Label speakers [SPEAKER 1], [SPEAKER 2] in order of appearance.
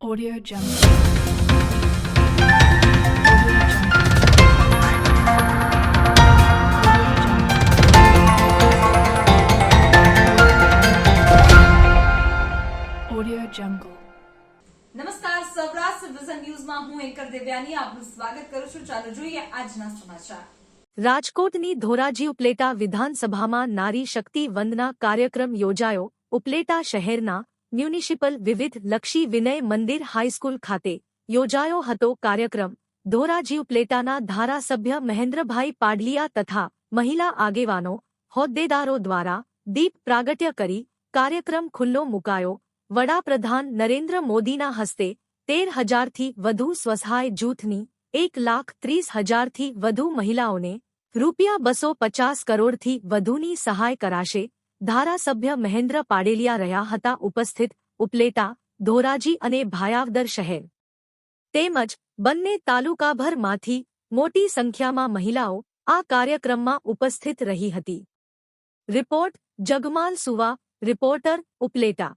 [SPEAKER 1] Audio Jungle. Audio Jungle. Audio Jungle.
[SPEAKER 2] નમસ્કાર Saurashtra vision ન્યૂઝમાં હું એન્કર દેવ્યાની આપનું સ્વાગત કરું છું ચાલો જોઈએ આજના સમાચાર
[SPEAKER 3] રાજકોટની ધોરાજી ઉપલેટા વિધાનસભામાં નારી શક્તિ વંદના કાર્યક્રમ યોજાયો ઉપલેટા શહેરના મ્યુનિસિપલ વિવિધ લક્ષી વિનય મંદિર હાઈસ્કૂલ ખાતે યોજાયો હતો કાર્યક્રમ. ધોરાજીવ પ્લેટાના ધારાસભ્ય મહેન્દ્રભાઈ પાડલિયા તથા મહિલા આગેવાનો, હોદ્દેદારો દ્વારા દીપ પ્રાગટ્ય કરી કાર્યક્રમ ખુલ્લો મુકાયો. વડાપ્રધાન નરેન્દ્ર મોદીના હસ્તે તેર હજારથી વધુ સ્વસહાય જૂથની એક લાખ ત્રીસ હજારથી વધુ મહિલાઓને રૂપિયા બસો પચાસ કરોડથી વધુની સહાય કરાશે. ધારાસભ્ય મહેન્દ્ર પાડેલિયા રહ્યા હતા ઉપસ્થિત ઉપલેટા, ધોરાજી અને ભાયાવદર શહેર. તેમજ બંને તાલુકાભરમાંથી મોટી સંખ્યામાં મહિલાઓ આ કાર્યક્રમમાં ઉપસ્થિત રહી હતી. રિપોર્ટ જગમાલ સુવા, રિપોર્ટર ઉપલેટા.